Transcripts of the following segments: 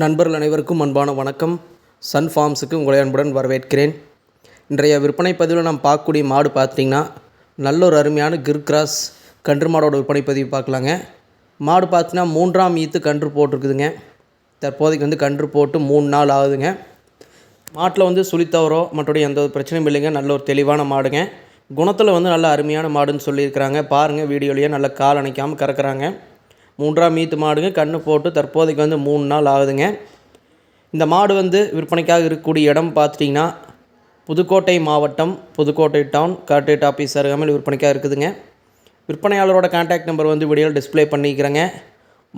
நண்பர்கள் அனைவருக்கும் அன்பான வணக்கம். சன் ஃபார்ம்ஸுக்கு உங்களை அன்புடன் வரவேற்கிறேன். இன்றைய விற்பனை பதிவில் நாம் பார்க்கக்கூடிய மாடு பார்த்திங்கன்னா நல்ல ஒரு அருமையான கிர் கிராஸ் கன்று மாடோட விற்பனை பதிவு பார்க்கலாங்க. மாடு பார்த்தீங்கன்னா மூன்றாம் ஈத்து கன்று போட்டிருக்குதுங்க. தற்போதைக்கு வந்து கன்று போட்டு மூணு நாள் ஆகுதுங்க. மாட்டில் வந்து சுழித்தவரோ மற்றபடி எந்த ஒரு பிரச்சனையும் இல்லைங்க. நல்ல ஒரு தெளிவான மாடுங்க. குணத்தில் வந்து நல்ல அருமையான மாடுன்னு சொல்லியிருக்கிறாங்க. பாருங்கள் வீடியோலேயே நல்லா கால் அணைக்காமல் கறக்குறாங்க. மூன்றாம் மீத்து மாடுங்க. கன்று போட்டு தற்போதைக்கு வந்து மூணு நாள் ஆகுதுங்க. இந்த மாடு வந்து விற்பனைக்காக இருக்கக்கூடிய இடம் பார்த்துட்டிங்கன்னா புதுக்கோட்டை மாவட்டம் புதுக்கோட்டை டவுன் கார்டேட் ஆஃபீஸ் அருகாமல் விற்பனைக்காக இருக்குதுங்க. விற்பனையாளரோட கான்டாக்ட் நம்பர் வந்து வீடியோவில் டிஸ்பிளே பண்ணிக்கிறேங்க.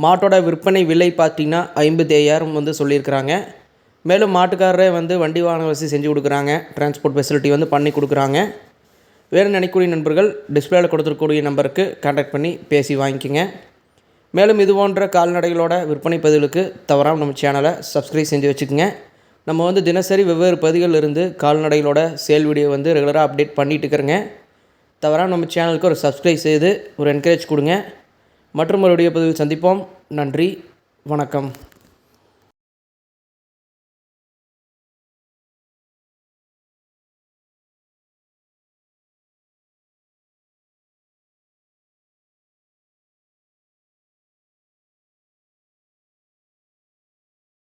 மாட்டோட விற்பனை விலை பார்த்திங்கன்னா ஐம்பத்தி ஐயாயிரம் வந்து சொல்லியிருக்கிறாங்க. மேலும் மாட்டுக்காரரே வந்து வண்டி வாகன வசதி செஞ்சு கொடுக்குறாங்க. டிரான்ஸ்போர்ட் ஃபெசிலிட்டி வந்து பண்ணி கொடுக்குறாங்க. வேறு நினைக்கக்கூடிய நண்பர்கள் டிஸ்பிளேயில் கொடுத்துருக்கூடிய நம்பருக்கு கான்டாக்ட் பண்ணி பேசி வாங்கிக்கோங்க. மேலும் இது போன்ற கால்நடைகளோட விற்பனை பதிவுகளுக்கு தவறாமல் நம்ம சேனலை சப்ஸ்கிரைப் செஞ்சு வச்சுக்கோங்க. நம்ம வந்து தினசரி வெவ்வேறு பதிகளில் இருந்து கால்நடைகளோட சேல் வீடியோ வந்து ரெகுலராக அப்டேட் பண்ணிகிட்டு இருக்கிறேங்க. தவறாமல் நம்ம சேனலுக்கு ஒரு சப்ஸ்கிரைப் செய்து ஒரு என்கரேஜ் கொடுங்க. மற்றும் ஒரு வீடியோ பதிவில் சந்திப்போம். நன்றி. வணக்கம்.